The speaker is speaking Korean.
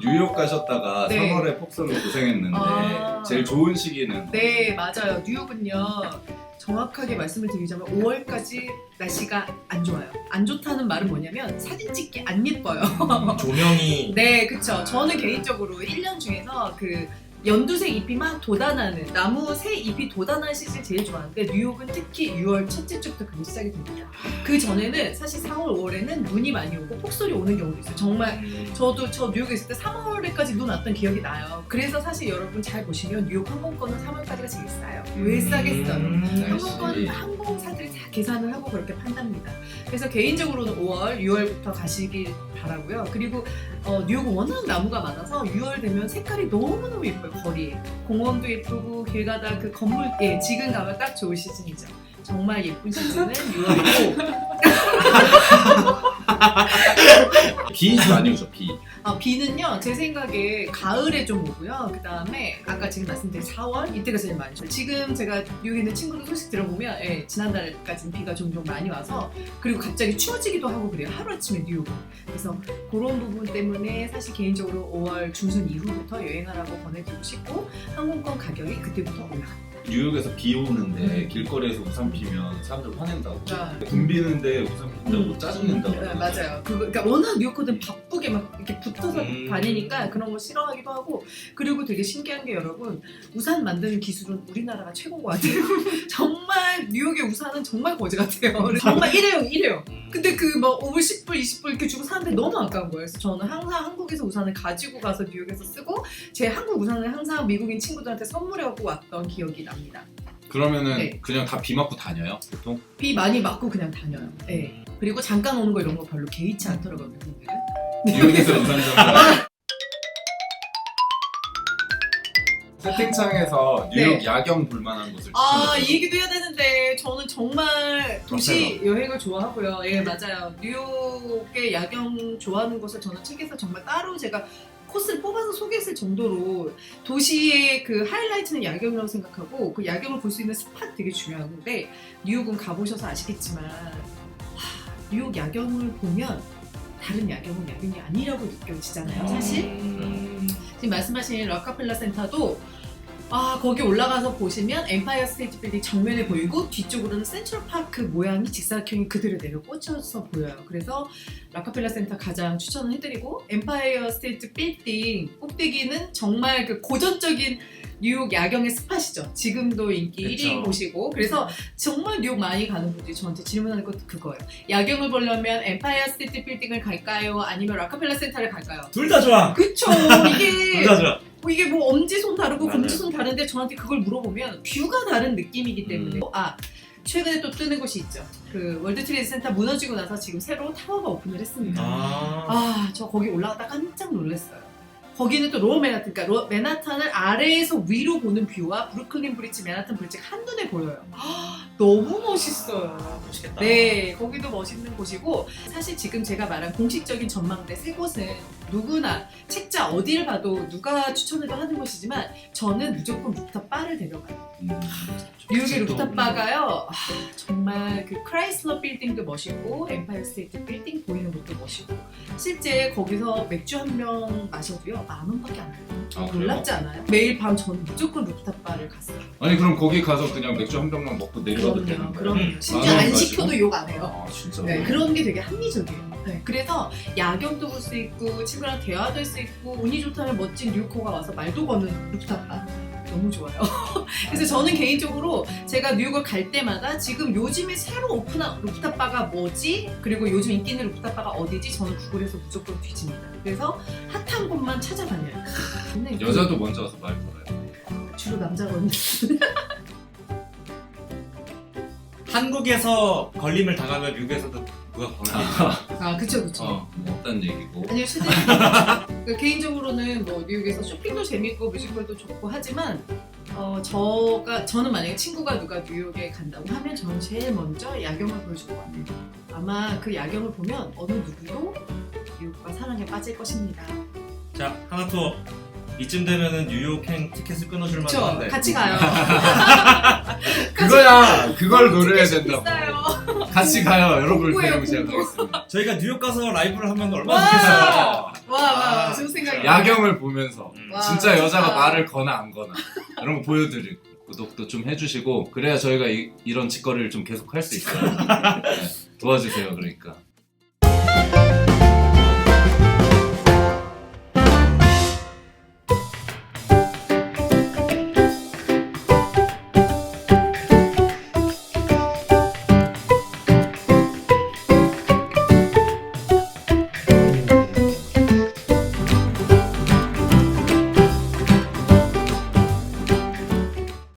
뉴욕 가셨다가 네. 3월에 폭설로 고생했는데 아. 제일 좋은 시기는 네, 맞아요. 뉴욕은요. 정확하게 말씀을 드리자면 5월까지 날씨가 안 좋아요. 안 좋다는 말은 뭐냐면 사진 찍기 안 예뻐요. 조명이 네, 그쵸. 저는 개인적으로 1년 중에서 그 연두색 잎이 막 돋아나는 나무 새 잎이 돋아나는 시즌 제일 좋아하는데 뉴욕은 특히 6월 첫째 주부터 그게 시작이 됩니다. 그 전에는 사실 4월, 5월에는 눈이 많이 오고 폭설이 오는 경우도 있어요. 정말 저도 저 뉴욕에 있을 때 3월에까지 눈 왔던 기억이 나요. 그래서 사실 여러분 잘 보시면 뉴욕 항공권은 3월까지가 제일 싸요. 왜 싸겠어요? 음. 항공권 항공사들이 다 계산을 하고 그렇게 판답니다. 그래서 개인적으로는 5월, 6월부터 가시길 바라고요. 그리고 어, 뉴욕은 워낙 나무가 많아서 6월 되면 색깔이 너무너무 예뻐요. 거리에 공원도 예쁘고 길 가다 그 건물 예 지금 가면 딱 좋을 시즌이죠. 정말 예쁜 시즌은 6월이고 비 많이 오죠? 비. 아, 비는요 제 생각에 가을에 좀 오고요. 그 다음에 아까 지금 말씀드린 4월 이때가 제일 많이 오죠 지금 제가 뉴욕에 있는 친구들 소식 들어보면 예, 지난달까지는 비가 종종 많이 와서 그리고 갑자기 추워지기도 하고 그래요. 하루아침에 뉴욕은 그래서 그런 부분 때문에 사실 개인적으로 5월 중순 이후부터 여행하라고 권해드리고 싶고 항공권 가격이 그때부터 올라갑니다 뉴욕에서 비 오는데 음. 길거리에서 우산 피면 사람들 화낸다고. 아. 돈 비는데 우산 핀다고 음. 짜증낸다고. 네, 맞아요. 그거, 그러니까 워낙 뉴욕커든 바 쁘게 막 이렇게 붙어서 음. 다니니까 그런 거 싫어하기도 하고 그리고 되게 신기한 게 여러분 우산 만드는 기술은 우리나라가 최고인 것 같아요. 정말 뉴욕의 우산은 정말 거지 같아요. 정말 일회용 일회용. 근데 그뭐 5불, 10불, 20불 이렇게 주고 사는데 너무 아까운 거예요. 그래서 저는 항상 한국에서 우산을 가지고 가서 뉴욕에서 쓰고 제 한국 우산을 항상 미국인 친구들한테 선물해갖고 왔던 기억이 납니다. 그러면은 네. 그냥 다 비 맞고 다녀요 보통? 비 많이 맞고 그냥 다녀요. 네. 그리고 잠깐 오는 거 이런 거 별로 개의치 않더라고요, 미국인들은. 뉴욕에서 우산 잡는 채팅창에서 뉴욕 네. 야경 볼만한 곳을 아, 추천해주세요. 이 얘기도 해야 되는데 저는 정말 도시 여행을 좋아하고요. 예, 맞아요. 뉴욕의 야경 좋아하는 곳을 저는 책에서 정말 따로 제가 코스를 뽑아서 소개했을 정도로 도시의 그 하이라이트는 야경이라고 생각하고 그 야경을 볼 수 있는 스팟 되게 중요한데 뉴욕은 가보셔서 아시겠지만 하, 뉴욕 야경을 보면 다른 야경은 야경이 아니라고 느껴지잖아요, 사실. 음. 지금 말씀하신 락카펠라 센터도 아 거기 올라가서 보시면 엠파이어 스테이트 빌딩 정면에 보이고 뒤쪽으로는 센트럴 파크 모양이 직사각형이 그대로 내려 꽂혀서 보여요. 그래서 락카펠라 센터 가장 추천을 해드리고 엠파이어 스테이트 빌딩 꼭대기는 정말 그 고전적인 뉴욕 야경의 스팟이죠. 지금도 인기 그쵸. 1위 곳이고 그래서 정말 뉴욕 많이 가는 분들이 저한테 질문하는 것도 그거예요. 야경을 보려면 엠파이어 스테이트 빌딩을 갈까요? 아니면 락카펠라 센터를 갈까요? 둘 다 좋아. 그쵸 이게 둘 다 좋아. 뭐 이게 뭐 엄지손 다르고 맞아요. 검지손 다른데 저한테 그걸 물어보면 뷰가 다른 느낌이기 때문에 음. 아 최근에 또 뜨는 곳이 있죠 그 월드 트레이드 센터 무너지고 나서 지금 새로 타워가 오픈을 했습니다 아. 아 저 거기 올라갔다 깜짝 놀랐어요 거기는 또 로어 맨하튼 그러니까 로- 맨하탄을 아래에서 위로 보는 뷰와 브루클린 브릿지 맨하탄 브릿지가 한눈에 보여요 아, 너무 멋있어요 멋있겠다. 네, 거기도 멋있는 곳이고 사실 지금 제가 말한 공식적인 전망대 세 곳은 누구나 책자 어디를 봐도 누가 추천해도 하는 곳이지만 저는 무조건 루프탑 바를 데려가요. 음. 뉴욕의 또. 루프탑 바가요. 아, 정말 그 크라이슬러 빌딩도 멋있고 엠파이어 스테이트 빌딩 보이는 것도 멋있고 실제 거기서 맥주 한 병 마셔도요 만 원밖에 안 해요. 아, 그래요? 놀랍지 않아요? 매일 밤 저는 무조건 루프탑 바를 갔어요. 아니 그럼 거기 가서 그냥 맥주 한 병만 먹고 내려가도 되는 그럼요, 거예요? 그럼요. 음, 심지어 만안원 시켜도 욕 안 해요. 아 진짜. 네, 그런 게 되게 합리적이에요. 네, 그래서 야경도 볼 수 있고 친구랑 대화도 할 수 있고 운이 좋다면 멋진 뉴코가 와서 말도 거는 루프탑 바 너무 좋아요. 그래서 저는 개인적으로 제가 뉴욕을 갈 때마다 지금 요즘에 새로 오픈한 루프탑 바가 뭐지? 그리고 요즘 인기 있는 루프탑 바가 어디지? 저는 구글에서 무조건 뒤집니다. 그래서 핫한 곳만 찾아다녀요. 근데 그- 여자도 먼저 와서 말 걸어요. 주로 남자거든요. 한국에서 걸림을 당하면 미국에서도 누가 걸리죠. 아, 그쵸, 그쵸. 어, 뭐 없다는 얘기고. 아니요, 실제 그 개인적으로는 뭐 뉴욕에서 쇼핑도 재밌고 뮤지컬도 좋고 하지만 어 저가 저는 만약에 친구가 누가 뉴욕에 간다고 하면 저는 제일 먼저 야경을 보여줄 것 같아요. 아마 그 야경을 보면 어느 누구도 뉴욕과 사랑에 빠질 것입니다. 자, 하나 투어. 이쯤 되면은 뉴욕행 티켓을 끊어줄 그쵸? 만한데. 같이 가요. 그거야. 그걸 노려야 티켓이 된다고. 비싸요. 같이 가요. 여러분을 공부해요, 데리고 공부. 시작하겠습니다. 저희가 뉴욕 가서 라이브를 하면 얼마나 와! 좋겠어요. 야경을 보면서 음. 와, 진짜 여자가 진짜. 말을 거나 안 거나 이런 거 보여드리고 구독도 좀 해주시고 그래야 저희가 이, 런 짓거리를 좀 계속 할 수 있어요. 네, 도와주세요 그러니까.